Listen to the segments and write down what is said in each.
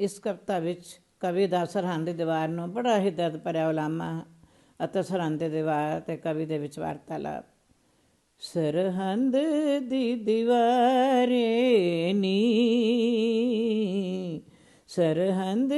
ਇਸ ਕਵਿਤਾ ਵਿੱਚ ਕਵੀ ਦਾ ਸਰਹੰਦ ਦੀ ਦੀਵਾਰ ਨੂੰ ਬੜਾ ਹੀ ਦਰਦ ਭਰਿਆ ਉਲਾਮਾ ਅਤੇ ਸਰਹੰਦ ਦੀ ਦੀਵਾਰ ਤੇ ਕਵੀ ਦੇ ਵਿੱਚ ਵਾਰਤਾਲਾਪ। ਸਰਹੰਦ ਦੀ ਦੀਵਾਰੇ ਨੀ। ਸਰਹੰਦ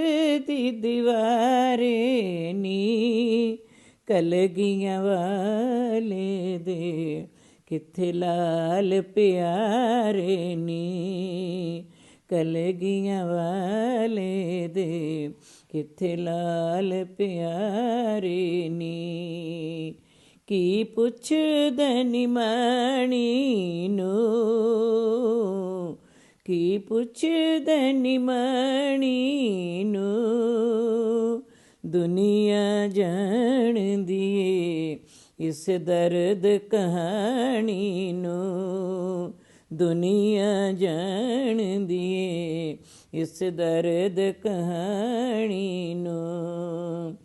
ਦੀ ਦੀਵਾਰੇ ਨੀ। ਕਲਗੀਆਂ ਵਾਲੇ ਦੇ ਕਿੱਥੇ ਲਾਲ ਪਿਆਰੇ ਨੀ। ਕਲਗੀਆਂ ਵਾਲੇ ਦੇ ਕਿੱਥੇ ਲਾਲ ਪਿਆਰੇ ਨੀ? ਕੀ ਪੁੱਛਦੇ ਨਿਮਾਣੀ ਨੂੰ? ਕੀ ਪੁੱਛਦਨੀ ਨਿਮਾਣੀ ਨੂੰ? ਦੁਨੀਆ ਜਾਣਦੀ ਏ ਇਸ ਦਰਦ ਕਹਾਣੀ ਨੂੰ। ਦੁਨੀਆ ਜਾਣਦੀ ਏ ਇਸ ਦਰਦ ਕਹਾਣੀ ਨੂੰ।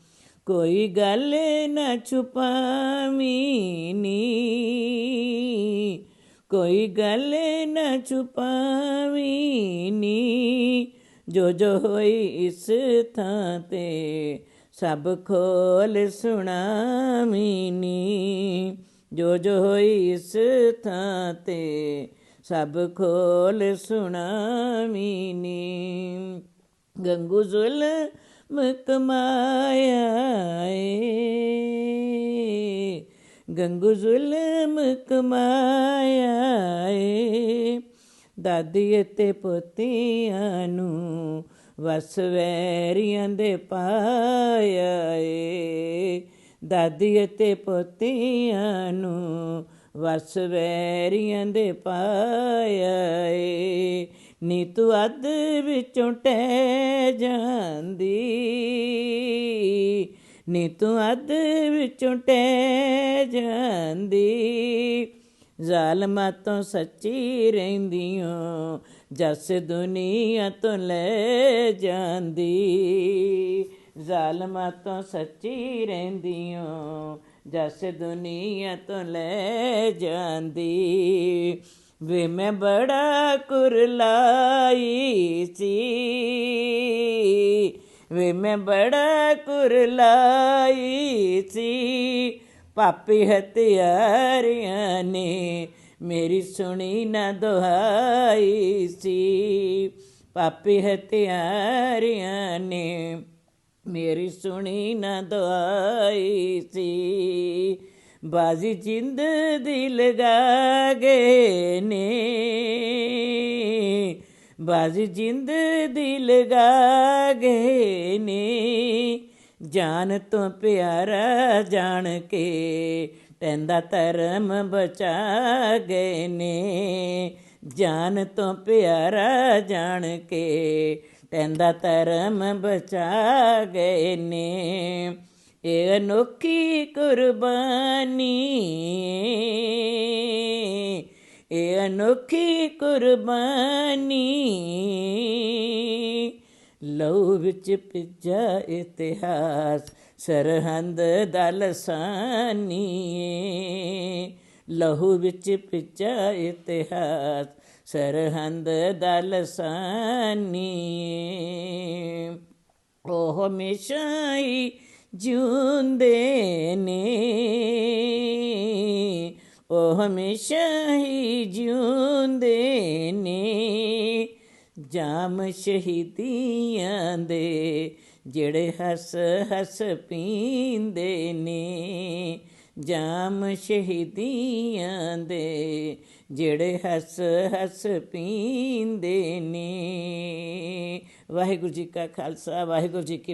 ਕੋਈ ਗੱਲ ਨਾ ਛੁਪਾਵੀਂ ਨੀ। ਕੋਈ ਗੱਲ ਨਾ ਛੁਪਾਵੀਂ ਨੀ। ਜੋ ਜੋ ਹੋਈ ਇਸ ਥਾਂ ਤੇ, ਸਭ ਖੋਲ ਸੁਣਾਵੀਂ ਨੀ। ਜੋ ਜੋ ਹੋਈ ਇਸ ਥਾਂ ਤੇ ਸਭ ਖੋਲ ਸੁਣਾਵੀਂ ਨੀ। ਗੰਗੂ ਜ਼ੁਲਮ ਕਮਾਇਆ ਏ ਗੰਗੂ ਜ਼ੁਲਮ ਕਮਾਇਆ ਏ ਦਾਦੀ ਤੇ ਪੋਤੀਆਂ ਨੂੰ ਵਸ ਵੈਰੀਆਂ ਦੇ ਪਾਇਆ ਏ ਦਾਦੀ ਤੇ ਪੋਤੀਆਂ ਨੂੰ ਵਸ ਵੈਰੀਆਂ ਦੇ ਪਾਇਆ ਏ ਨੀ ਤੂੰ ਅੱਧ ਵਿੱਚੋਂ ਟਹਿ ਜਾਂਦੀ। ਨੀ ਤੂੰ ਅੱਧ ਵਿੱਚੋਂ ਟਹਿ ਜਾਂਦੀ। ਜ਼ਾਲਮਾਂ ਤੋਂ ਸੱਚੀ ਰਹਿੰਦੀਆਂ, ਜਸ ਦੁਨੀਆ ਤੋਂ ਲੈ ਜਾਂਦੀ। ਜ਼ਾਲਮਾਂ ਤੋਂ ਸੱਚੀ ਰਹਿੰਦੀਆਂ ਜਸ ਦੁਨੀਆ ਤੋਂ ਲੈ ਜਾਂਦੀ। ਵੇ ਮੈਂ ਬੜਾ ਕੁਰਲਾਈ ਸੀ। ਵੇ ਮੈਂ ਬੜਾ ਕੁਰਲਾਈ ਸੀ। ਪਾਪੀ ਹਤਿਆਰਿਆਂ ਨੇ ਮੇਰੀ ਸੁਣੀ ਨਾ ਦੁਹਾਈ ਸੀ। ਪਾਪੀ ਹਤਿਆਰਿਆਂ ਨੇ ਮੇਰੀ ਸੁਣੀ ਨਾ ਦੁਹਾਈ ਸੀ। ਬਾਜ਼ੀ ਜਿੰਦ ਦੀ ਲਗਾ ਗਏ ਨੇ। ਬਾਜ਼ੀ ਜਿੰਦ ਦੀ ਲਗਾ ਗਏ ਨੇ। ਜਾਨ ਤੋਂ ਪਿਆਰਾ ਜਾਣ ਕੇ ਟੈਂਦਾ ਧਰਮ ਬਚਾ ਗਏ ਨੇ। ਜਾਨ ਤੋਂ ਪਿਆਰਾ ਜਾਣ ਕੇ ਟੈਂਦਾ ਧਰਮ ਬਚਾ ਗਏ ਨੇ। ਇਹ ਅਨੋਖੀ ਕੁਰਬਾਨੀ। ਇਹ ਅਨੋਖੀ ਕੁਰਬਾਨੀ। ਲਹੂ ਵਿੱਚ ਭਿੱਜਾ ਇਤਿਹਾਸ, ਸਰਹੰਦ ਦਾ ਲਸਾਨੀ। ਲਹੂ ਵਿੱਚ ਭਿੱਜਾ ਇਤਿਹਾਸ ਸਰਹੰਦ ਦਾ ਲਸਾਨੀ ਉਹ ਹਮੇਸ਼ਾ ਹੀ ਜਿਉਂਦੇ ਨੇ। ਉਹ ਹਮੇਸ਼ਾ ਹੀ ਜਿਉਂਦੇ ਨੇ। ਜਾਮ ਸ਼ਹੀਦੀਆਂ ਦੇ ਜਿਹੜੇ ਹੱਸ ਹੱਸ ਪੀਂਦੇ ਨੇ। ਜਾਮ ਸ਼ਹੀਦੀਆਂ ਦੇ, ਜਿਹੜੇ ਹੱਸ ਹੱਸ ਪੀਂਦੇ ਨੇ। ਵਾਹਿਗੁਰੂ ਜੀ ਕਾ ਖਾਲਸਾ, ਵਾਹਿਗੁਰੂ ਜੀ ਕੀ